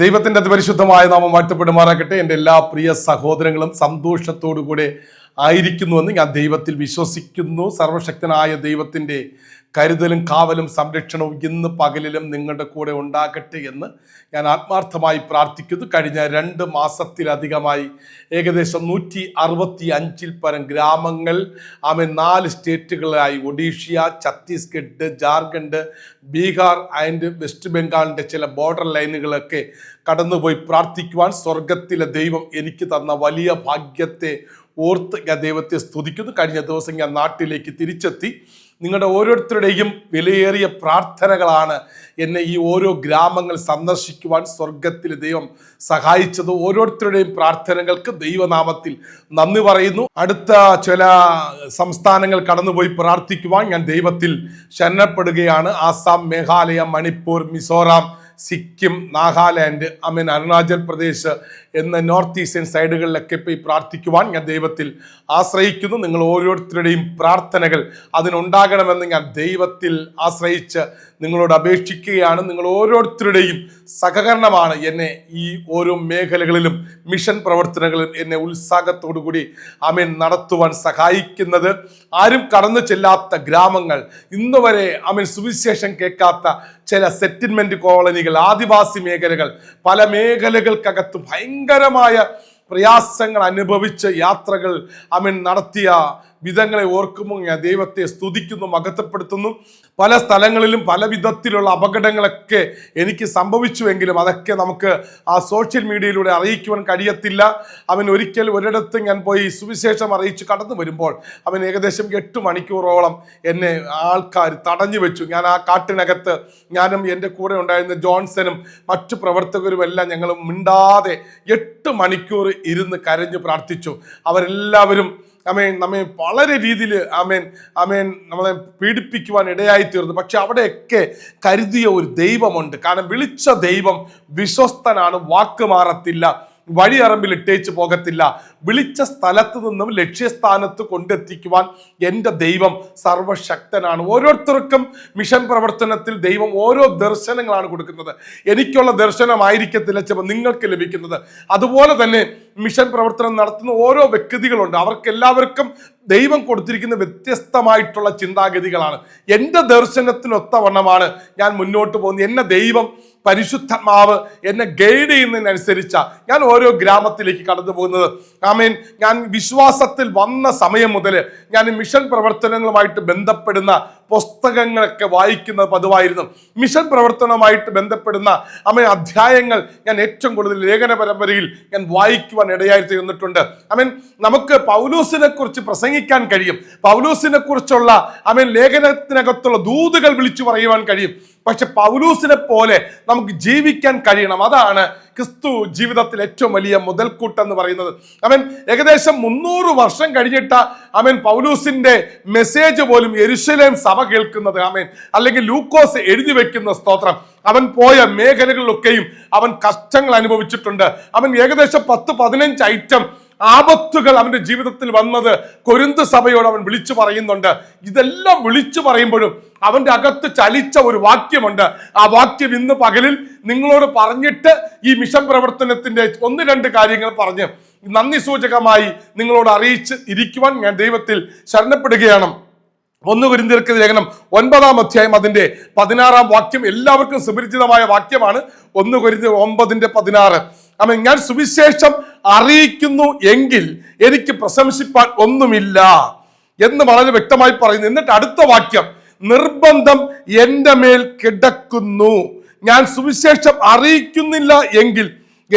ദൈവത്തിന്റെ അതിപരിശുദ്ധമായ നാമം വാഴ്ത്തപ്പെടുമാറാകട്ടെ. എന്റെ എല്ലാ പ്രിയ സഹോദരങ്ങളും സന്തോഷത്തോടു കൂടെ ആയിരിക്കുന്നുവെന്ന് ഞാൻ ദൈവത്തിൽ വിശ്വസിക്കുന്നു. സർവശക്തനായ ദൈവത്തിന്റെ കരുതലും കാവലും സംരക്ഷണവും ഇന്ന് പകലിലും നിങ്ങളുടെ കൂടെ ഉണ്ടാകട്ടെ എന്ന് ഞാൻ ആത്മാർത്ഥമായി പ്രാർത്ഥിക്കുന്നു. കഴിഞ്ഞ രണ്ട് മാസത്തിലധികമായി ഏകദേശം നൂറ്റി അറുപത്തി അഞ്ചിൽ പരം ഗ്രാമങ്ങൾ ആമേ നാല് സ്റ്റേറ്റുകളായി ഒഡീഷ്യ ഛത്തീസ്ഗഡ് ജാർഖണ്ഡ് ബീഹാർ ആൻഡ് വെസ്റ്റ് ബംഗാളിന്റെ ചില ബോർഡർ ലൈനുകളൊക്കെ കടന്നുപോയി പ്രാർത്ഥിക്കുവാൻ സ്വർഗത്തിലെ ദൈവം എനിക്ക് തന്ന വലിയ ഭാഗ്യത്തെ ഓർത്ത് ഞാൻ ദൈവത്തെ സ്തുതിക്കുന്നു. കഴിഞ്ഞ ദിവസം ഞാൻ നാട്ടിലേക്ക് തിരിച്ചെത്തി. നിങ്ങളുടെ ഓരോരുത്തരുടെയും വിലയേറിയ പ്രാർത്ഥനകളാണ് എന്നെ ഈ ഓരോ ഗ്രാമങ്ങൾ സന്ദർശിക്കുവാൻ സ്വർഗത്തിൽ ദൈവം സഹായിച്ചത്. ഓരോരുത്തരുടെയും പ്രാർത്ഥനകൾക്ക് ദൈവനാമത്തിൽ നന്ദി പറയുന്നു. അടുത്ത ചില സംസ്ഥാനങ്ങൾ കടന്നുപോയി പ്രാർത്ഥിക്കുവാൻ ഞാൻ ദൈവത്തിൽ ശരണപ്പെടുകയാണ്. ആസാം മേഘാലയ മണിപ്പൂർ മിസോറാം സിക്കിം നാഗാലാൻഡ് അമീൻ അരുണാചൽ പ്രദേശ് എന്ന നോർത്ത് ഈസ്റ്റേൺ സൈഡുകളിലൊക്കെ പോയി പ്രാർത്ഥിക്കുവാൻ ഞാൻ ദൈവത്തിൽ ആശ്രയിക്കുന്നു. നിങ്ങൾ ഓരോരുത്തരുടെയും പ്രാർത്ഥനകൾ അതിനുണ്ടാകണമെന്ന് ഞാൻ ദൈവത്തിൽ ആശ്രയിച്ച് നിങ്ങളോട് അപേക്ഷിക്കുകയാണ്. നിങ്ങൾ ഓരോരുത്തരുടെയും സഹകരണമാണ് എന്നെ ഈ ഓരോ മേഖലകളിലും മിഷൻ പ്രവർത്തനങ്ങളിലും എന്നെ ഉത്സാഹത്തോടു കൂടി അമേൻ നടത്തുവാൻ സഹായിക്കുന്നത്. ആരും കടന്നു ചെല്ലാത്ത ഗ്രാമങ്ങൾ ഇന്ന് വരെ അമേൻ സുവിശേഷം കേൾക്കാത്ത ചില സെറ്റിൽമെന്റ് കോളനികൾ ആദിവാസി മേഖലകൾ പല മേഖലകൾക്കകത്ത് ഭയങ്കരമായ പ്രയാസങ്ങൾ അനുഭവിച്ച യാത്രകൾ അമീൻ നടത്തിയ വിധങ്ങളെ ഓർക്കുമ്പോൾ ഞാൻ ദൈവത്തെ സ്തുതിക്കുന്നു മകത്തപ്പെടുത്തുന്നു പല സ്ഥലങ്ങളിലും പല വിധത്തിലുള്ള അപകടങ്ങളൊക്കെ എനിക്ക് സംഭവിച്ചുവെങ്കിലും അതൊക്കെ നമുക്ക് ആ സോഷ്യൽ മീഡിയയിലൂടെ അറിയിക്കുവാൻ കഴിയത്തില്ല. അവൻ ഒരിക്കൽ ഒരിടത്ത് ഞാൻ പോയി സുവിശേഷം അറിയിച്ച് കടന്നു വരുമ്പോൾ അവൻ ഏകദേശം എട്ട് മണിക്കൂറോളം എന്നെ ആൾക്കാർ തടഞ്ഞു വെച്ചു. ഞാൻ ആ കാട്ടിനകത്ത് ഞാനും എന്റെ കൂടെ ഉണ്ടായിരുന്ന ജോൺസനും മറ്റു പ്രവർത്തകരും എല്ലാം ഞങ്ങൾ മിണ്ടാതെ എട്ട് മണിക്കൂർ ഇരുന്ന് കരഞ്ഞു പ്രാർത്ഥിച്ചു. അവരെല്ലാവരും അമേൻ നമ്മെ വളരെ രീതിയിൽ അമേൻ അമേൻ നമ്മളെ പീഡിപ്പിക്കുവാൻ ഇടയായി തീർന്നു പക്ഷെ അവിടെയൊക്കെ കരുതിയ ഒരു ദൈവമുണ്ട്. കാരണം വിളിച്ച ദൈവം വിശ്വസ്തനാണ് വാക്ക് മാറത്തില്ല വഴിയറമ്പിൽ ഇട്ടേച്ച് പോകത്തില്ല. വിളിച്ച സ്ഥലത്ത് നിന്നും ലക്ഷ്യസ്ഥാനത്ത് കൊണ്ടെത്തിക്കുവാൻ എന്റെ ദൈവം സർവശക്തനാണ്. ഓരോരുത്തർക്കും മിഷൻ പ്രവർത്തനത്തിൽ ദൈവം ഓരോ ദർശനങ്ങളാണ് കൊടുക്കുന്നത്. എനിക്കുള്ള ദർശനമായിരിക്കത്തില്ല ചിലപ്പോൾ നിങ്ങൾക്ക് ലഭിക്കുന്നത്. അതുപോലെ തന്നെ മിഷൻ പ്രവർത്തനം നടത്തുന്ന ഓരോ വ്യക്തികളുണ്ട്. അവർക്കെല്ലാവർക്കും ദൈവം കൊടുത്തിരിക്കുന്ന വ്യത്യസ്തമായിട്ടുള്ള ചിന്താഗതികളാണ്. എന്റെ ദർശനത്തിനൊത്തവണ്ണമാണ് ഞാൻ മുന്നോട്ട് പോകുന്നത്. എന്നെ ദൈവം പരിശുദ്ധമാവ് എന്നെ ഗൈഡ് ചെയ്യുന്നതിനനുസരിച്ച ഞാൻ ഓരോ ഗ്രാമത്തിലേക്ക് കടന്നു പോകുന്നത്. ആമേൻ. ഞാൻ വിശ്വാസത്തിൽ വന്ന സമയം മുതൽ ഞാൻ മിഷൻ പ്രവർത്തനങ്ങളുമായിട്ട് ബന്ധപ്പെടുന്ന പുസ്തകങ്ങളൊക്കെ വായിക്കുന്നത് പതിവായിരുന്നു. മിഷൻ പ്രവർത്തനവുമായിട്ട് ബന്ധപ്പെടുന്ന അമ്മ അധ്യായങ്ങൾ ഞാൻ ഏറ്റവും കൂടുതൽ ലേഖന പരമ്പരയിൽ ഞാൻ വായിക്കുവാൻ ഇടയായി തീർന്നിട്ടുണ്ട് അമീൻ നമുക്ക് പൗലൂസിനെ കുറിച്ച് പ്രസംഗിക്കാൻ കഴിയും. പൗലൂസിനെ കുറിച്ചുള്ള അമീൻ ലേഖനത്തിനകത്തുള്ള ദൂതുകൾ വിളിച്ചു പറയുവാൻ കഴിയും. പക്ഷെ പൗലൂസിനെ പോലെ നമുക്ക് ജീവിക്കാൻ കഴിയണം. അതാണ് ക്രിസ്തു ജീവിതത്തിൽ ഏറ്റവും വലിയ മുതൽക്കൂട്ടെന്ന് പറയുന്നത്. അവൻ ഏകദേശം മുന്നൂറ് വർഷം കഴിഞ്ഞിട്ട അവൻ പൗലൂസിന്റെ മെസ്സേജ് പോലും എരുശലേം സഭ കേൾക്കുന്നത്. ആമേൻ. അല്ലെങ്കിൽ ലൂക്കോസ് എഴുതി വെക്കുന്ന സ്തോത്രം. അവൻ പോയ മേഖലകളിലൊക്കെയും അവൻ കഷ്ടങ്ങൾ അനുഭവിച്ചിട്ടുണ്ട്. അവൻ ഏകദേശം പത്ത് പതിനഞ്ച് ഐറ്റം ആപത്തുകൾ അവന്റെ ജീവിതത്തിൽ വന്നത് കൊരുന്ത് സഭയോട് അവൻ വിളിച്ചു പറയുന്നുണ്ട്. ഇതെല്ലാം വിളിച്ചു പറയുമ്പോഴും അവന്റെ അകത്ത് ചലിച്ച ഒരു വാക്യമുണ്ട്. ആ വാക്യം ഇന്ന് പകലിൽ നിങ്ങളോട് പറഞ്ഞിട്ട് ഈ മിഷൻ പ്രവർത്തനത്തിന്റെ ഒന്ന് രണ്ട് കാര്യങ്ങൾ പറഞ്ഞ് നന്ദി സൂചകമായി നിങ്ങളോട് അറിയിച്ച് ഇരിക്കുവാൻ ഞാൻ ദൈവത്തിൽ ശരണപ്പെടുകയാണ്. ഒന്ന് കുരിന്തിർക്ക് ലേഖനം ഒൻപതാം അധ്യായം അതിന്റെ പതിനാറാം വാക്യം എല്ലാവർക്കും സുപരിചിതമായ വാക്യമാണ്. ഒന്ന് കുരിന്തി ഒമ്പതിന്റെ പതിനാറ്. അമ്മ ഞാൻ സുവിശേഷം അറിയിക്കുന്നു എങ്കിൽ എനിക്ക് പ്രശംസിപ്പാൻ ഒന്നുമില്ല എന്ന് വളരെ വ്യക്തമായി പറയുന്നു. എന്നിട്ട് അടുത്ത വാക്യം നിർബന്ധം എന്റെ മേൽ കിടക്കുന്നു. ഞാൻ സുവിശേഷം അറിയിക്കുന്നില്ല എങ്കിൽ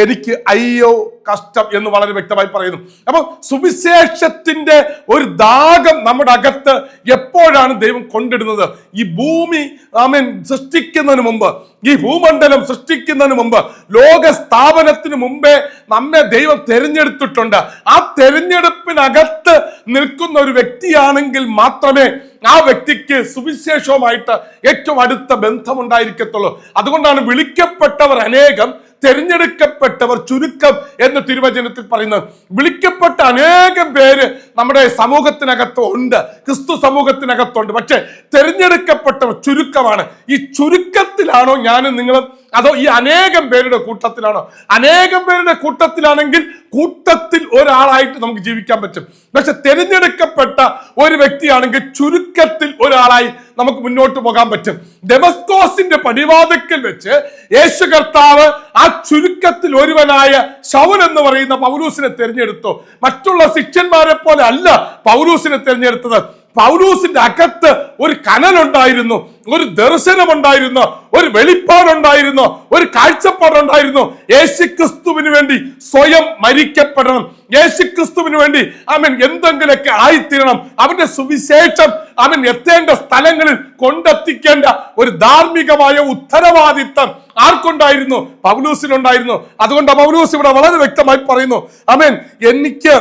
എനിക്ക് അയ്യോ കഷ്ടം എന്ന് വളരെ വ്യക്തമായി പറയുന്നു. അപ്പൊ സുവിശേഷത്തിന്റെ ഒരു ദാഹം നമ്മുടെ അകത്ത് എപ്പോഴാണ് ദൈവം കൊണ്ടിടുന്നത്? ഈ ഭൂമി ആമേൻ സൃഷ്ടിക്കുന്നതിന് മുമ്പ് ഈ ഭൂമണ്ഡലം സൃഷ്ടിക്കുന്നതിന് മുമ്പ് ലോക സ്ഥാപനത്തിന് മുമ്പേ നമ്മെ ദൈവം തെരഞ്ഞെടുത്തിട്ടുണ്ട്. ആ തെരഞ്ഞെടുപ്പിനകത്ത് നിൽക്കുന്ന ഒരു വ്യക്തിയാണെങ്കിൽ മാത്രമേ ആ വ്യക്തിക്ക് സുവിശേഷവുമായിട്ട് ഏറ്റവും അടുത്ത ബന്ധമുണ്ടായിരിക്കത്തുള്ളൂ. അതുകൊണ്ടാണ് വിളിക്കപ്പെട്ടവർ അനേകം തിരഞ്ഞെടുക്കപ്പെട്ടവർ ചുരുക്കം എന്ന് തിരുവചനത്തിൽ പറയുന്നത്. വിളിക്കപ്പെട്ട അനേകം പേര് നമ്മുടെ സമൂഹത്തിനകത്ത് ഉണ്ട്. ക്രിസ്തു സമൂഹത്തിനകത്തുണ്ട്. പക്ഷെ തിരഞ്ഞെടുക്കപ്പെട്ട ചുരുക്കമാണ്. ഈ ചുരുക്കത്തിലാണോ ഞാനും നിങ്ങളും? അതോ ഈ അനേകം പേരുടെ കൂട്ടത്തിലാണോ? അനേകം പേരുടെ കൂട്ടത്തിലാണെങ്കിൽ കൂട്ടത്തിൽ ഒരാളായിട്ട് നമുക്ക് ജീവിക്കാൻ പറ്റും. പക്ഷെ തിരഞ്ഞെടുക്കപ്പെട്ട ഒരു വ്യക്തിയാണെങ്കിൽ ചുരുക്കത്തിൽ ഒരാളായി നമുക്ക് മുന്നോട്ട് പോകാൻ പറ്റും. ഡെമസ്കോസിന്റെ പടിവാതിക്കൽ വെച്ച് യേശു കർത്താവ് ആ ചുരുക്കത്തിൽ ഒരുവനായ ശൗൻ എന്ന് പറയുന്ന പൗലൂസിനെ തിരഞ്ഞെടുത്തു. മറ്റുള്ള ശിഷ്യന്മാരെ പോലെ അല്ല പൗലൂസിനെ തിരഞ്ഞെടുത്തത്. പൗലൂസിന്റെ അകത്ത് ഒരു കനലുണ്ടായിരുന്നു ഒരു ദർശനമുണ്ടായിരുന്നു ഒരു വെളിപ്പാടുണ്ടായിരുന്നു ഒരു കാഴ്ചപ്പാടുണ്ടായിരുന്നു. യേശുക്രിസ്തുവിന് വേണ്ടി സ്വയം മരിക്കപ്പെടണം. യേശുക്രിസ്തുവിന് വേണ്ടി അവൻ എന്തെങ്കിലുമൊക്കെ ആയിത്തീരണം. അവന്റെ സുവിശേഷം അവൻ എത്തേണ്ട സ്ഥലങ്ങളിൽ കൊണ്ടെത്തിക്കേണ്ട ഒരു ധാർമ്മികമായ ഉത്തരവാദിത്തം ആർക്കുണ്ടായിരുന്നു? പൗലൂസിനുണ്ടായിരുന്നു. അതുകൊണ്ട് പൗലൂസ് ഇവിടെ വളരെ വ്യക്തമായി പറയുന്നു അവൻ എനിക്ക്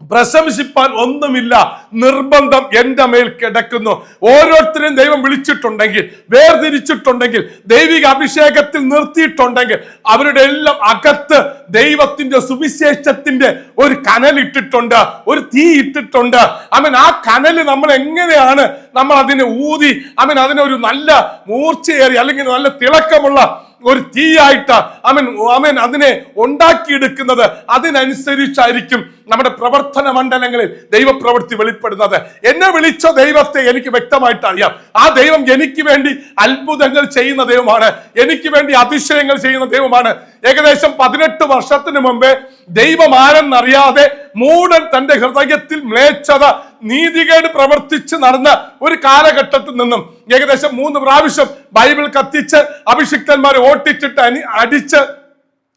പ്രശംസിപ്പാൻ ഒന്നുമില്ല. നിർബന്ധം എന്റെ മേൽ കിടക്കുന്നു. ഓരോരുത്തരെയും ദൈവം വിളിച്ചിട്ടുണ്ടെങ്കിൽ വേർതിരിച്ചിട്ടുണ്ടെങ്കിൽ ദൈവിക അഭിഷേകത്തിൽ നിർത്തിയിട്ടുണ്ടെങ്കിൽ അവരുടെ എല്ലാം അകത്ത് ദൈവത്തിന്റെ സുവിശേഷത്തിന്റെ ഒരു കനൽ ഇട്ടിട്ടുണ്ട് ഒരു തീ ഇട്ടിട്ടുണ്ട്. അവൻ ആ കനൽ നമ്മൾ എങ്ങനെയാണ് നമ്മൾ അതിനെ ഊതി അവൻ അതിനെ ഒരു നല്ല മൂർച്ചയേറി അല്ലെങ്കിൽ നല്ല തിളക്കമുള്ള ഒരു തീയായിട്ട് അവൻ അവൻ അതിനെ ഉണ്ടാക്കിയെടുക്കുന്നത് അതിനനുസരിച്ചായിരിക്കും നമ്മുടെ പ്രവർത്തന മണ്ഡലങ്ങളിൽ ദൈവപ്രവൃത്തി വെളിപ്പെടുന്നത്. എന്നെ വിളിച്ച ദൈവത്തെ എനിക്ക് വ്യക്തമായിട്ട് അറിയാം. ആ ദൈവം എനിക്ക് വേണ്ടി അത്ഭുതങ്ങൾ ചെയ്യുന്ന ദൈവമാണ്. എനിക്ക് വേണ്ടി അതിശയങ്ങൾ ചെയ്യുന്ന ദൈവമാണ്. ഏകദേശം പതിനെട്ട് വർഷത്തിന് മുമ്പേ ദൈവം ആരെന്നറിയാതെ മൂടൻ തന്റെ ഹൃദയത്തിൽ മ്ലേച്ഛത നീതികേട് പ്രവർത്തിച്ച് നടന്ന ഒരു കാലഘട്ടത്തിൽ നിന്നും ഏകദേശം മൂന്ന് പ്രാവശ്യം ബൈബിൾ കത്തിച്ച് അഭിഷിക്തന്മാരെ ഓട്ടിച്ചിട്ട് അനി അടിച്ച്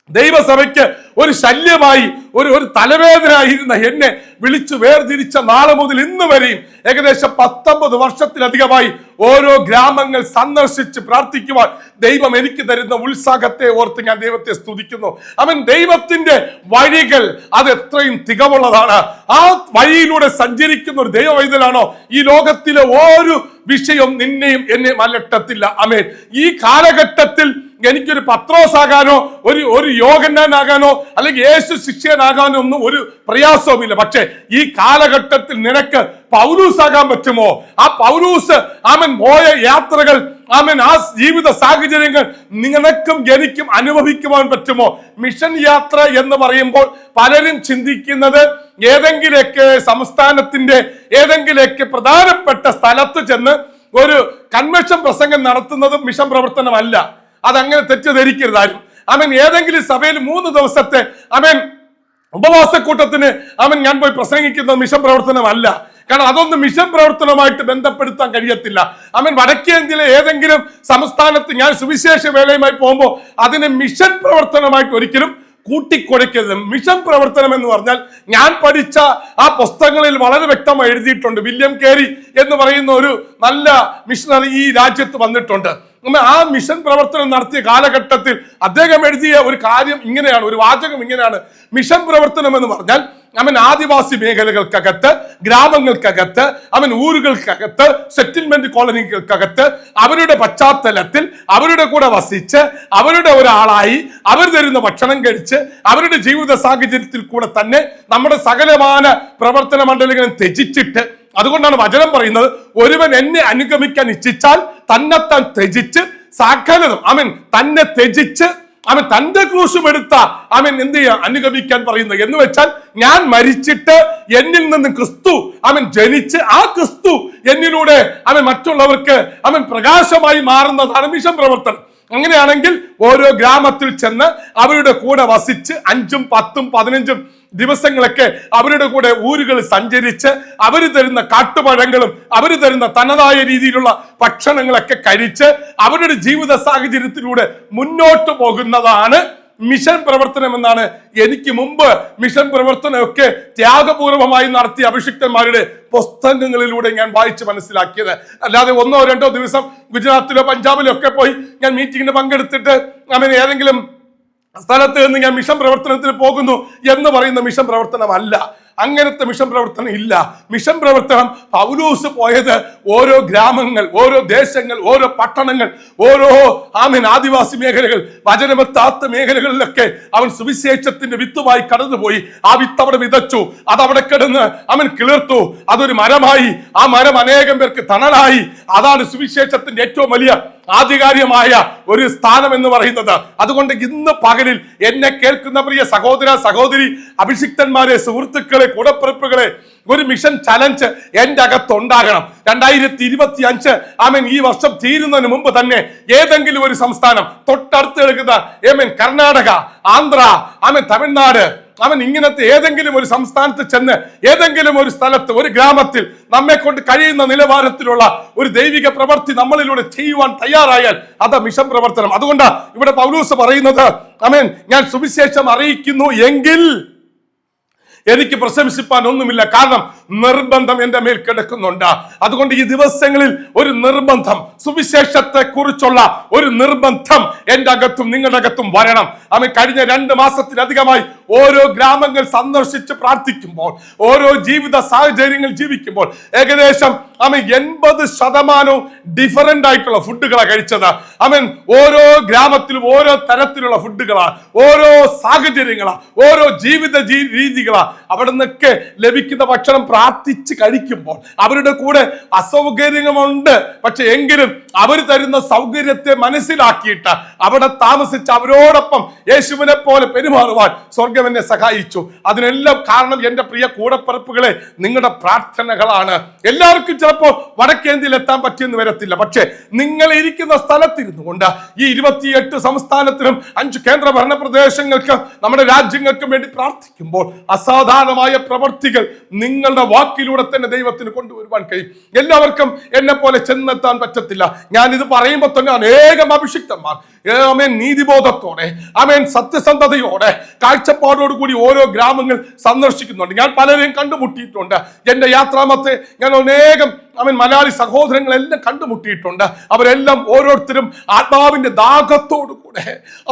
ദൈവസഭയ്ക്ക് ഒരു ശല്യമായി ഒരു ഒരു തലവേദനയായിരുന്ന എന്നെ വിളിച്ചു വേർതിരിച്ച നാളെ മുതൽ ഇന്ന് വരെയും ഏകദേശം പത്തൊമ്പത് വർഷത്തിലധികമായി ഓരോ ഗ്രാമങ്ങൾ സന്ദർശിച്ച് പ്രാർത്ഥിക്കുവാൻ ദൈവം എനിക്ക് തരുന്ന ഉത്സാഹത്തെ ഓർത്ത് ഞാൻ ദൈവത്തെ സ്തുതിക്കുന്നു. അവൻ ദൈവത്തിന്റെ വഴികൾ അത് എത്രയും തികവുള്ളതാണ്. ആ വഴിയിലൂടെ സഞ്ചരിക്കുന്ന ഒരു ദൈവവൈതലാണോ? ഈ ലോകത്തിലെ ഓരോ വിഷയം നിന്നെയും എന്നെ അലട്ടത്തില്ല അമേൻ ഈ കാലഘട്ടത്തിൽ എനിക്കൊരു പത്രോസ് ആകാനോ ഒരു ഒരു യോഗന്നാനാകാനോ അല്ലെങ്കിൽ യേശു ശിഷ്യനാകാനോ ഒന്നും ഒരു പ്രയാസവുമില്ല. പക്ഷേ ഈ കാലഘട്ടത്തിൽ നിനക്ക് പൗലൂസ് ആകാൻ പറ്റുമോ? ആ പൗലൂസ് ആമൻ പോയ യാത്രകൾ ആമൻ ആ ജീവിത സാഹചര്യങ്ങൾ നിങ്ങൾക്കും എനിക്കും അനുഭവിക്കുവാൻ പറ്റുമോ? മിഷൻ യാത്ര എന്ന് പറയുമ്പോൾ പലരും ചിന്തിക്കുന്നത് ഏതെങ്കിലൊക്കെ സംസ്ഥാനത്തിന്റെ ഏതെങ്കിലൊക്കെ പ്രധാനപ്പെട്ട സ്ഥലത്ത് ചെന്ന് ഒരു കൺവെൻഷൻ പ്രസംഗം നടത്തുന്നത് മിഷൻ പ്രവർത്തനമല്ല. അതങ്ങനെ തെറ്റിദ്ധരിക്കരുത് ആരും. അവൻ ഏതെങ്കിലും സഭയിൽ മൂന്ന് ദിവസത്തെ അവൻ ഉപവാസക്കൂട്ടത്തിന് അവൻ ഞാൻ പോയി പ്രസംഗിക്കുന്ന മിഷൻ പ്രവർത്തനമല്ല. കാരണം അതൊന്നും മിഷൻ പ്രവർത്തനമായിട്ട് ബന്ധപ്പെടുത്താൻ കഴിയത്തില്ല. അവൻ വടക്കേന്ത്യയിലെ ഏതെങ്കിലും സംസ്ഥാനത്ത് ഞാൻ സുവിശേഷ വേലയുമായി പോകുമ്പോൾ അതിനെ മിഷൻ പ്രവർത്തനമായിട്ട് ഒരിക്കലും കൂട്ടിക്കുഴയ്ക്കരുത് മിഷൻ പ്രവർത്തനം എന്ന് പറഞ്ഞാൽ ഞാൻ പഠിച്ച ആ പുസ്തകങ്ങളിൽ വളരെ വ്യക്തമായി എഴുതിയിട്ടുണ്ട്. വില്യം കേരി എന്ന് പറയുന്ന ഒരു നല്ല മിഷണറി ഈ രാജ്യത്ത് വന്നിട്ടുണ്ട്. ആ മിഷൻ പ്രവർത്തനം നടത്തിയ കാലഘട്ടത്തിൽ അദ്ദേഹം എഴുതിയ ഒരു കാര്യം ഇങ്ങനെയാണ് ഒരു വാചകം ഇങ്ങനെയാണ്. മിഷൻ പ്രവർത്തനം എന്ന് പറഞ്ഞാൽ അവൻ ആദിവാസി മേഖലകൾക്കകത്ത് ഗ്രാമങ്ങൾക്കകത്ത് അവൻ ഊരുകൾക്കകത്ത് സെറ്റിൽമെന്റ് കോളനികൾക്കകത്ത് അവരുടെ പശ്ചാത്തലത്തിൽ അവരുടെ കൂടെ വസിച്ച് അവരുടെ ഒരാളായി അവർ തരുന്ന ഭക്ഷണം കഴിച്ച് അവരുടെ ജീവിത സാഹചര്യത്തിൽ കൂടെ തന്നെ നമ്മുടെ സകലമാന പ്രവർത്തന മണ്ഡലങ്ങളും ത്യജിച്ചിട്ട് അതുകൊണ്ടാണ് വചനം പറയുന്നത് ഒരുവൻ എന്നെ അനുഗമിക്കാൻ ഇച്ഛിച്ചാൽ തന്നെത്താൻ ത്യജിച്ച് സകലതും അവൻ തന്നെ ത്യജിച്ച് അവൻ തന്റെ ക്രൂശും എടുത്ത അവൻ എന്ത് ചെയ്യാ? അനുഗമിക്കാൻ പറയുന്നത് എന്ന് വെച്ചാൽ ഞാൻ മരിച്ചിട്ട് എന്നിൽ നിന്ന് ക്രിസ്തു അവൻ ജനിച്ച് ആ ക്രിസ്തു എന്നിലൂടെ അവൻ മറ്റുള്ളവർക്ക് അവൻ പ്രകാശമായി മാറുന്നതാണ് മിഷൻ പ്രവർത്തനം. അങ്ങനെയാണെങ്കിൽ ഓരോ ഗ്രാമത്തിൽ ചെന്ന് അവരുടെ കൂടെ വസിച്ച് അഞ്ചും പത്തും പതിനഞ്ചും ദിവസങ്ങളൊക്കെ അവരുടെ കൂടെ ഊരുകൾ സഞ്ചരിച്ച് അവർ തരുന്ന കാട്ടുപഴങ്ങളും അവർ തരുന്ന തനതായ രീതിയിലുള്ള ഭക്ഷണങ്ങളൊക്കെ കഴിച്ച് അവരുടെ ജീവിത സാഹചര്യത്തിലൂടെ മുന്നോട്ട് പോകുന്നതാണ് മിഷൻ പ്രവർത്തനം എന്നാണ് എനിക്ക് മുമ്പ് മിഷൻ പ്രവർത്തനമൊക്കെ ത്യാഗപൂർവമായി നടത്തിയ അഭിഷിക്തന്മാരുടെ പുസ്തകങ്ങളിലൂടെ ഞാൻ വായിച്ച് മനസ്സിലാക്കിയത്. അല്ലാതെ ഒന്നോ രണ്ടോ ദിവസം ഗുജറാത്തിലോ പഞ്ചാബിലോ ഒക്കെ പോയി ഞാൻ മീറ്റിങ്ങിന് പങ്കെടുത്തിട്ട് അങ്ങനെ ഏതെങ്കിലും സ്ഥലത്ത് നിന്ന് ഞാൻ മിഷൻ പ്രവർത്തനത്തിന് പോകുന്നു എന്ന് പറയുന്ന മിഷൻ പ്രവർത്തനമല്ല. അങ്ങനത്തെ മിഷൻ പ്രവർത്തനം ഇല്ല. മിഷൻ പ്രവർത്തനം പൗലൂസ് പോയത് ഓരോ ഗ്രാമങ്ങൾ ഓരോ ദേശങ്ങൾ ഓരോ പട്ടണങ്ങൾ ഓരോ ആമീൻ ആദിവാസി മേഖലകൾ വചനമെത്താത്ത മേഖലകളിലൊക്കെ അവൻ സുവിശേഷത്തിന്റെ വിത്തുമായി കടന്നുപോയി. ആ വിത്ത് അവിടെ വിതച്ചു. അതവിടെ കിടന്ന് അവൻ കിളിർത്തു. അതൊരു മരമായി. ആ മരം അനേകം പേർക്ക് തണലായി. അതാണ് സുവിശേഷത്തിന്റെ ഏറ്റവും വലിയ ആധികാരികമായ ഒരു സ്ഥാനം എന്ന് പറയുന്നത്. അതുകൊണ്ട് ഇന്ന് പകലിൽ എന്നെ കേൾക്കുന്ന പ്രിയ സഹോദര സഹോദരി അഭിഷിക്തന്മാരെ സുഹൃത്തുക്കളെ കൂടപ്പിറപ്പുകളെ ഒരു മിഷൻ ചലഞ്ച് എന്റെ അകത്തുണ്ടാകണം. രണ്ടായിരത്തി ഇരുപത്തി അഞ്ച് ആമൻ ഈ വർഷം തീരുന്നതിന് മുമ്പ് തന്നെ ഏതെങ്കിലും ഒരു സംസ്ഥാനം തൊട്ടടുത്ത് കിടക്കുന്ന ഏമൻ കർണാടക ആന്ധ്ര ആമീൻ തമിഴ്നാട് അവൻ ഇങ്ങനത്തെ ഏതെങ്കിലും ഒരു സംസ്ഥാനത്ത് ചെന്ന് ഏതെങ്കിലും ഒരു സ്ഥലത്ത് ഒരു ഗ്രാമത്തിൽ നമ്മെ കൊണ്ട് കഴിയുന്ന നിലവാരത്തിലുള്ള ഒരു ദൈവിക പ്രവർത്തി നമ്മളിലൂടെ ചെയ്യുവാൻ തയ്യാറായാൽ അത് മിഷൻ പ്രവർത്തനം. അതുകൊണ്ട് ഇവിടെ പൗലൂസ് പറയുന്നത് അമേൻ ഞാൻ സുവിശേഷം അറിയിക്കുന്നു എങ്കിൽ എനിക്ക് പ്രശംസിപ്പാൻ ഒന്നുമില്ല കാരണം നിർബന്ധം എന്റെ മേൽ കിടക്കുന്നുണ്ട്. അതുകൊണ്ട് ഈ ദിവസങ്ങളിൽ ഒരു നിർബന്ധം സുവിശേഷത്തെ കുറിച്ചുള്ള ഒരു നിർബന്ധം എന്റെ അകത്തും നിങ്ങളുടെ അകത്തും വരണം. അവൻ കഴിഞ്ഞ രണ്ട് മാസത്തിലധികമായി ഓരോ ഗ്രാമങ്ങൾ സന്ദർശിച്ച് പ്രാർത്ഥിക്കുമ്പോൾ ഓരോ ജീവിത സാഹചര്യങ്ങൾ ജീവിക്കുമ്പോൾ ഏകദേശം അവൻ എൺപത് ശതമാനവും ഡിഫറന്റ് ആയിട്ടുള്ള ഫുഡുകളാണ് കഴിച്ചത്. അവൻ ഓരോ ഗ്രാമത്തിലും ഓരോ തരത്തിലുള്ള ഫുഡുകളാണ് ഓരോ സാഹചര്യങ്ങളാണ് ഓരോ ജീവിത രീതികളാണ് അവിടെ നിന്നൊക്കെ ലഭിക്കുന്ന ഭക്ഷണം പ്രാർത്ഥിച്ച് കഴിക്കുമ്പോൾ അവരുടെ കൂടെ അസൗകര്യങ്ങളുണ്ട്. പക്ഷെ എങ്കിലും അവർ തരുന്ന സൗകര്യത്തെ മനസ്സിലാക്കിയിട്ട് അവിടെ താമസിച്ച് അവരോടൊപ്പം യേശുവിനെ പോലെ പെരുമാറുവാൻ സ്വർഗം എന്നെ സഹായിച്ചു. അതിനെല്ലാം കാരണം എന്റെ പ്രിയ കൂടപ്പിറപ്പുകളെ നിങ്ങളുടെ പ്രാർത്ഥനകളാണ്. എല്ലാവർക്കും ചിലപ്പോൾ വടക്കേന്ത്യയിൽ എത്താൻ പറ്റിയെന്ന് വരത്തില്ല. പക്ഷേ നിങ്ങൾ ഇരിക്കുന്ന സ്ഥലത്തിരുന്നു കൊണ്ട് ഈ ഇരുപത്തിയെട്ട് സംസ്ഥാനത്തിനും അഞ്ച് കേന്ദ്ര ഭരണ പ്രദേശങ്ങൾക്ക് നമ്മുടെ രാജ്യങ്ങൾക്കും വേണ്ടി പ്രാർത്ഥിക്കുമ്പോൾ അസാധാരണമായ പ്രവർത്തികൾ നിങ്ങളുടെ വാക്കിലൂടെ തന്നെ ദൈവത്തിന് കൊണ്ടുവരുവാൻ കഴിയും. എല്ലാവർക്കും എന്നെ പോലെ ചെന്നെത്താൻ പറ്റത്തില്ല. ഞാൻ ഇത് പറയുമ്പോൾ തന്നെ അനേകം അഭിഷിക്തന്മാർ. ആമേൻ നീതിബോധത്തോടെ ആമേൻ സത്യസന്ധതയോടെ കാഴ്ചപ്പാടോട് കൂടി ഓരോ ഗ്രാമങ്ങൾ സന്ദർശിക്കുന്നുണ്ട്. ഞാൻ പലരെയും കണ്ടുമുട്ടിയിട്ടുണ്ട്. എന്റെ യാത്രാമത്തെ ഞാൻ അനേകം അവൻ മലയാളി സഹോദരങ്ങളെല്ലാം കണ്ടുമുട്ടിയിട്ടുണ്ട്. അവരെല്ലാം ഓരോരുത്തരും ആത്മാവിന്റെ ദാഹത്തോടു കൂടെ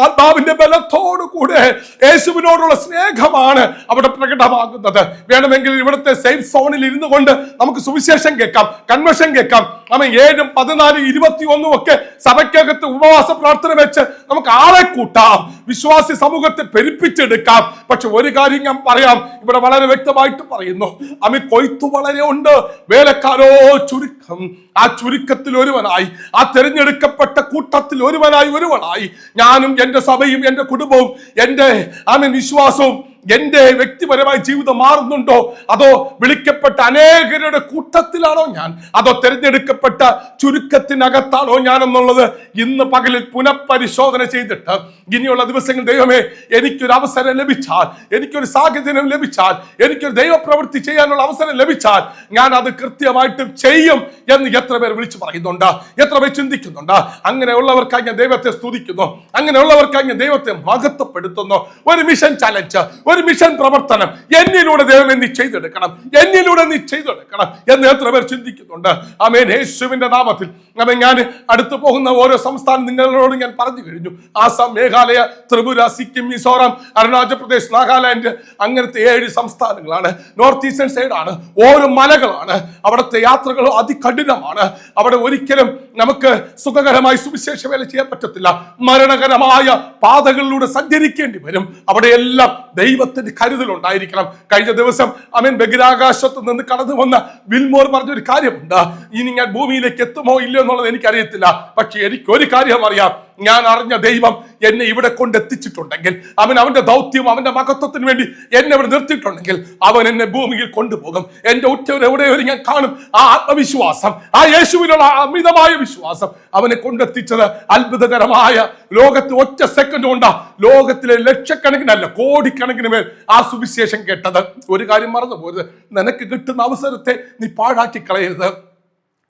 ആത്മാവിന്റെ ബലത്തോടു കൂടെ യേശുവിനോടുള്ള സ്നേഹമാണ് അവിടെ പ്രകടമാകുന്നത്. വേണമെങ്കിൽ ഇവിടുത്തെ സേഫ് സോണിൽ ഇരുന്നു കൊണ്ട് നമുക്ക് സുവിശേഷം കേൾക്കാം കൺവെഷൻ കേൾക്കാം. അവൻ ഏഴും പതിനാലും ഇരുപത്തി ഒന്നും ഒക്കെ സഭയ്ക്കകത്ത് ഉപവാസ പ്രാർത്ഥന വെച്ച് നമുക്ക് ആളെ കൂട്ടാം വിശ്വാസി സമൂഹത്തെ പെരുപ്പിച്ചെടുക്കാം. പക്ഷെ ഒരു കാര്യം ഞാൻ പറയാം ഇവിടെ വളരെ വ്യക്തമായിട്ട് പറയുന്നു. അമി കൊയ്ത്തു വളരെ ഉണ്ട് വേലക്കാരോ ചുരുക്കം. ആ ചുരുക്കത്തിൽ ഒരുവനായി. ആ തിരഞ്ഞെടുക്കപ്പെട്ട കൂട്ടത്തിൽ ഒരുവനായി ഒരുവനായി. ഞാനും എന്റെ സഭയും എന്റെ കുടുംബവും എന്റെ ആമീൻ വിശ്വാസവും എന്റെ വ്യക്തിപരമായ ജീവിതം മാറുന്നുണ്ടോ? അതോ വിളിക്കപ്പെട്ട അനേകരുടെ കൂട്ടത്തിലാണോ ഞാൻ? അതോ തിരഞ്ഞെടുക്കപ്പെട്ട ചുരുക്കത്തിനകത്താണോ ഞാൻ എന്നുള്ളത് ഇന്ന് പകലിൽ പുനഃപരിശോധന ചെയ്തിട്ട് ഇനിയുള്ള ദിവസങ്ങൾ ദൈവമേ എനിക്കൊരു അവസരം ലഭിച്ചാൽ എനിക്കൊരു സാഹചര്യം ലഭിച്ചാൽ എനിക്കൊരു ദൈവപ്രവൃത്തി ചെയ്യാനുള്ള അവസരം ലഭിച്ചാൽ ഞാൻ അത് കൃത്യമായിട്ട് ചെയ്യും എന്ന് എത്ര പേർ വിളിച്ചു പറയുന്നുണ്ട് എത്ര പേർ ചിന്തിക്കുന്നുണ്ട്. അങ്ങനെയുള്ളവർക്കായി ഞാൻ ദൈവത്തെ സ്തുതിക്കുന്നു അങ്ങനെയുള്ളവർക്കായി ഞാൻ ദൈവത്തെ മഹത്വപ്പെടുത്തുന്നു. ഒരു മിഷൻ ചലഞ്ച് ഒരു മിഷൻ പ്രവർത്തനം. എന്നിലൂടെ ദൈവമേ നീ ചെയ്തെടുക്കണം. എന്നിലൂടെ നീ ചെയ്തെടുക്കണം എന്ന് എത്ര പേർ ചിന്തിക്കുന്നുണ്ട്. ആമേൻ. യേശുവിന്റെ നാമത്തിൽ. അമ്മ ഞാൻ അടുത്തു പോകുന്ന ഓരോ സംസ്ഥാനം നിങ്ങളോട് ഞാൻ പറഞ്ഞു കഴിഞ്ഞു. ആസാം മേഘാലയ ത്രിപുര സിക്കിം മിസോറാം അരുണാചൽ പ്രദേശ് നാഗാലാൻഡ് അങ്ങനത്തെ ഏഴ് സംസ്ഥാനങ്ങളാണ്. നോർത്ത് ഈസ്റ്റേൺ സൈഡാണ്. ഓരോ മലകളാണ്. അവിടുത്തെ യാത്രകൾ അതികഠിനമാണ്. അവിടെ ഒരിക്കലും നമുക്ക് സുഖകരമായി സുവിശേഷ വേല ചെയ്യാൻ പറ്റത്തില്ല. മരണകരമായ പാതകളിലൂടെ സഞ്ചരിക്കേണ്ടി വരും. അവിടെയെല്ലാം ദൈവത്തിന്റെ കരുതൽ ഉണ്ടായിരിക്കണം കഴിഞ്ഞ ദിവസം അവൻ ബഹിരാകാശത്ത് നിന്ന് കടന്നു വന്ന വിൽമോർ പറഞ്ഞൊരു കാര്യമുണ്ട്. ഇനി ഞാൻ ഭൂമിയിലേക്ക് എത്തുമോ ഇല്ലയോ എന്നുള്ളത് എനിക്കറിയത്തില്ല. പക്ഷെ എനിക്ക് ഒരു കാര്യം അറിയാം. ഞാൻ അറിഞ്ഞ ദൈവം എന്നെ ഇവിടെ കൊണ്ടെത്തിച്ചിട്ടുണ്ടെങ്കിൽ അവൻ അവന്റെ ദൗത്യം അവന്റെ മഹത്വത്തിന് വേണ്ടി എന്നെ ഇവിടെ നിർത്തിയിട്ടുണ്ടെങ്കിൽ അവൻ എന്നെ ഭൂമിയിൽ കൊണ്ടുപോകും. എന്റെ ഉറ്റവർ എവിടെയൊരു ഞാൻ കാണും. ആ ആത്മവിശ്വാസം ആ യേശുവിനുള്ള അമിതമായ വിശ്വാസം അവനെ കൊണ്ടെത്തിച്ചത് അത്ഭുതകരമായ ലോകത്ത് ഒറ്റ സെക്കൻഡ് കൊണ്ടാ. ലോകത്തിലെ ലക്ഷക്കണക്കിനല്ല കോടിക്കണക്കിന് മേൽ ആ സുവിശേഷം കേട്ടത്. ഒരു കാര്യം മറന്നു പോരുത് നിനക്ക് കിട്ടുന്ന അവസരത്തെ നീ പാഴാക്കി കളയരുത്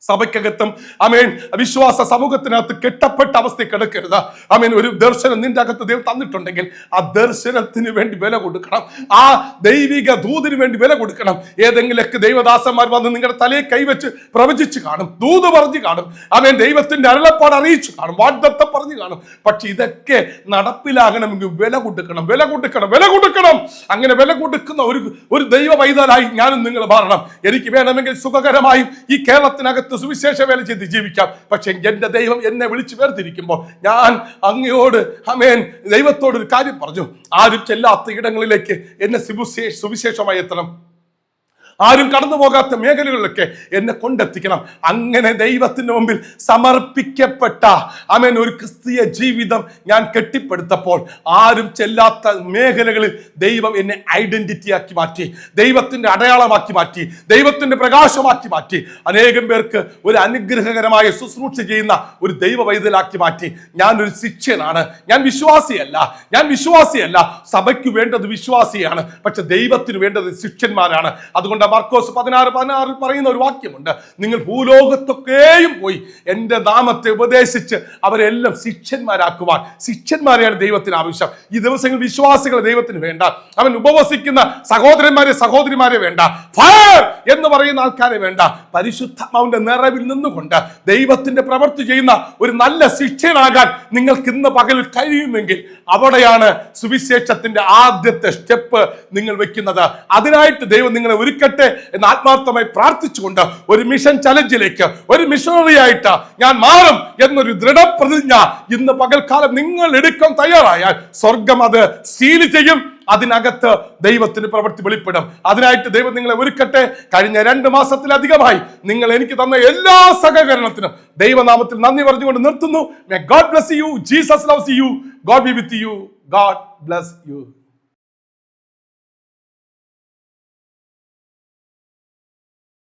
സഭയ്ക്കകത്തും അമേൻ വിശ്വാസ സമൂഹത്തിനകത്ത് കെട്ടപ്പെട്ട അവസ്ഥ കിടക്കരുത്. അമേൻ ഒരു ദർശനം നിന്റെ അകത്ത് ദൈവം തന്നിട്ടുണ്ടെങ്കിൽ ആ ദർശനത്തിന് വേണ്ടി വില കൊടുക്കണം. ആ ദൈവിക ദൂതിന് വേണ്ടി വില കൊടുക്കണം. ഏതെങ്കിലുമൊക്കെ ദൈവദാസന്മാർ വന്ന് നിങ്ങളുടെ തലയെ കൈവച്ച് പ്രവചിച്ച് കാണും ദൂത് പറഞ്ഞു കാണും. അമേൻ ദൈവത്തിന്റെ അരുളപ്പാട് അറിയിച്ചു കാണും വാഗ്ദത്തം പറഞ്ഞു കാണും. പക്ഷെ ഇതൊക്കെ നടപ്പിലാകണമെങ്കിൽ വില കൊടുക്കണം വില കൊടുക്കണം വില കൊടുക്കണം. അങ്ങനെ വില കൊടുക്കുന്ന ഒരു ഒരു ദൈവ പൈതലായി ഞാനും നിങ്ങൾ മാറണം. എനിക്ക് വേണമെങ്കിൽ സുഖകരമായും ഈ കേരളത്തിനകത്ത് സുവിശേഷ വേല ചെയ്ത് ജീവിക്കാം. പക്ഷെ എന്റെ ദൈവം എന്നെ വിളിച്ചു വേർതിരിക്കുമ്പോൾ ഞാൻ അങ്ങയോട് അമേൻ ദൈവത്തോട് ഒരു കാര്യം പറഞ്ഞു. ആരും ചെല്ലാത്ത ഇടങ്ങളിലേക്ക് എന്നെ സുവിശേഷ സുവിശേഷമായി എത്തണം. ആരും കടന്നു പോകാത്ത മേഖലകളിലൊക്കെ എന്നെ കൊണ്ടെത്തിക്കണം. അങ്ങനെ ദൈവത്തിന് മുമ്പിൽ സമർപ്പിക്കപ്പെട്ട അമേൻ ഒരു ക്രിസ്തീയ ജീവിതം ഞാൻ കെട്ടിപ്പടുത്തപ്പോൾ ആരും ചെല്ലാത്ത മേഖലകളിൽ ദൈവം എന്നെ ഐഡന്റിറ്റി ആക്കി മാറ്റി ദൈവത്തിന്റെ അടയാളമാക്കി മാറ്റി ദൈവത്തിന്റെ പ്രകാശമാക്കി മാറ്റി അനേകം പേർക്ക് ഒരു അനുഗ്രഹകരമായ ശുശ്രൂഷ ചെയ്യുന്ന ഒരു ദൈവ വൈതലാക്കി മാറ്റി. ഒരു ശിഷ്യനാണ്. ഞാൻ വിശ്വാസിയല്ല. ഞാൻ വിശ്വാസിയല്ല. സഭയ്ക്ക് വേണ്ടത് വിശ്വാസിയാണ്. പക്ഷെ ദൈവത്തിന് വേണ്ടത് ശിഷ്യന്മാരാണ്. അതുകൊണ്ട് മർക്കോസ് പതിനാറ് പതിനാറിൽ പറയുന്ന ഒരു വാക്യമുണ്ട്. നിങ്ങൾ ഭൂലോകത്തൊക്കെയും പോയി എന്റെ നാമത്തെ ഉപദേശിച്ച് അവരെല്ലാം ശിഷ്യന്മാരാക്കുവാൻ. ശിഷ്യന്മാരെയാണ് ദൈവത്തിന് ആവശ്യം. ഈ ദിവസങ്ങൾ വിശ്വാസികൾ ദൈവത്തിന് വേണ്ട. അവൻ ഉപവസിക്കുന്ന സഹോദരന്മാരെ സഹോദരിമാരെ വേണ്ട. ഫയർ എന്ന് പറയുന്ന ആൾക്കാരെ വേണ്ട. പരിശുദ്ധാത്മാവിന്റെ നിറവിൽ നിന്നുകൊണ്ട് ദൈവത്തിന്റെ പ്രവൃത്തി ചെയ്യുന്ന ഒരു നല്ല ശിക്ഷനാകാൻ നിങ്ങൾക്ക് ഇന്ന് പകൽ കഴിയുമെങ്കിൽ അവിടെയാണ് സുവിശേഷത്തിന്റെ ആദ്യത്തെ സ്റ്റെപ്പ് നിങ്ങൾ വെക്കുന്നത്. അതിനായിട്ട് ദൈവം നിങ്ങളെ ഒരുക്കട്ടെ. എന്ന് ആത്മാർത്ഥമായി പ്രാർത്ഥിച്ചുകൊണ്ട് ഒരു മിഷൻ ചലഞ്ചിലേക്ക് ഒരു മിഷണറി ആയിട്ട് ഞാൻ മാറും എന്നൊരു ദൃഢപ്രതിജ്ഞ ഇന്ന് പകൽക്കാലം നിങ്ങൾ എടുക്കാൻ തയ്യാറായാൽ സ്വർഗം അത് സീൽ ചെയ്യും. അതിനകത്ത് ദൈവത്തിന് പ്രവൃത്തി വെളിപ്പെടും. അതിനായിട്ട് ദൈവം നിങ്ങളെ ഒരുക്കട്ടെ. കഴിഞ്ഞ രണ്ട് മാസത്തിലധികമായി നിങ്ങൾ എനിക്ക് തന്ന എല്ലാ സഹകരണത്തിനും ദൈവനാമത്തിൽ നന്ദി പറഞ്ഞുകൊണ്ട് നിർത്തുന്നു. God bless you Jesus love you God be with you God bless you